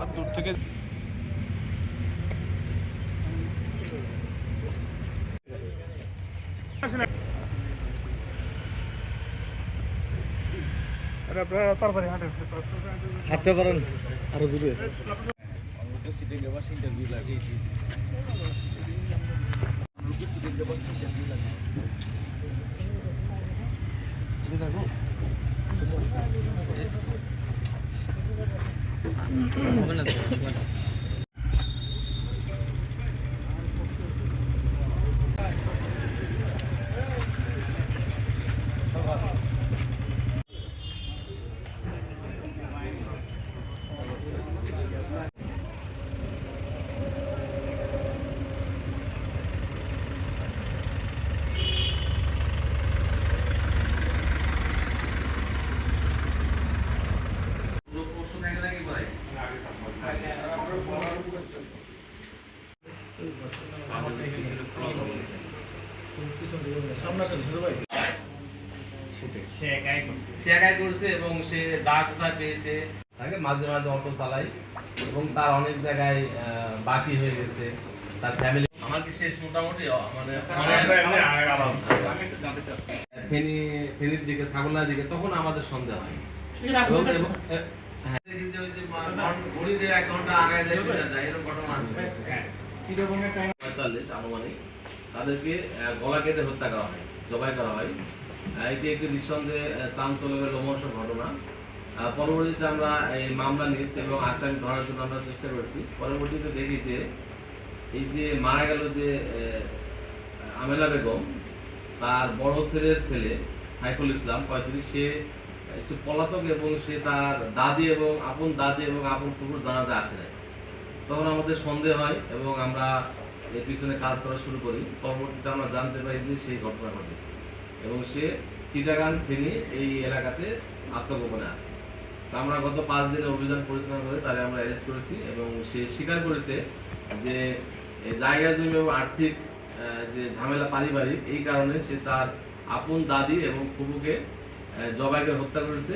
আর দূর থেকে হাঁটতে পারেন আরও জুড়ে। Mm -hmm. সে একাই করছে এবং সে দাগ কোথায় পেয়েছে? তাকে মাঝে মাঝে অটো চালাই এবং তার অনেক জায়গায় বাকি হয়ে গেছে। তার ফ্যামিলি আমার কি শেষ মোটামুটি? মানে ফেনি ফেনির দিকে ছাগলার দিকে তখন আমাদের সন্দেহ হয়। হ্যাঁ, ঘড়ি দিয়ে এক ঘণ্টা আগায় যায় এরকম ঘটনা আছে। পঁয়তাল্লিশ আনুমানিক। তাদেরকে গলা কেটে হত্যা করা হয় জবাই করা হয়। এটি একটি নিঃসন্দেহে আহ, চাঞ্চল্যকর লোমহর্ষ ঘটনা। পরবর্তীতে আমরা এই মামলা নিয়েছি এবং আসামি ধরার জন্য আমরা চেষ্টা করছি। পরবর্তীতে দেখি যে এই যে মারা গেল যে আমেলা বেগম তার বড় ছেলের ছেলে সাইফুল ইসলাম পঁয়ত্রিশ সে পলাতক এবং সে তার দাদি এবং আপন দাদি এবং আপন কুকুর জানাতে আসে নাই। তখন আমাদের সন্দেহ হয় এবং আমরা এর পিছনে কাজ করা শুরু করি। পরবর্তীতে আমরা জানতে পারি যে সেই ঘটনা ঘটেছে এবং সে চিটাগান ফেনি এই এলাকাতে আত্মগোপনে আছে। আমরা গত পাঁচ দিনে অভিযান পরিচালনা করে তারে আমরা অ্যারেস্ট করেছি এবং সে স্বীকার করেছে যে জায়গা জমি এবং আর্থিক যে ঝামেলা পারিবারিক এই কারণে সে তার আপন দাদি এবং ফুপুকে আহ, জবাই করে হত্যা করেছে।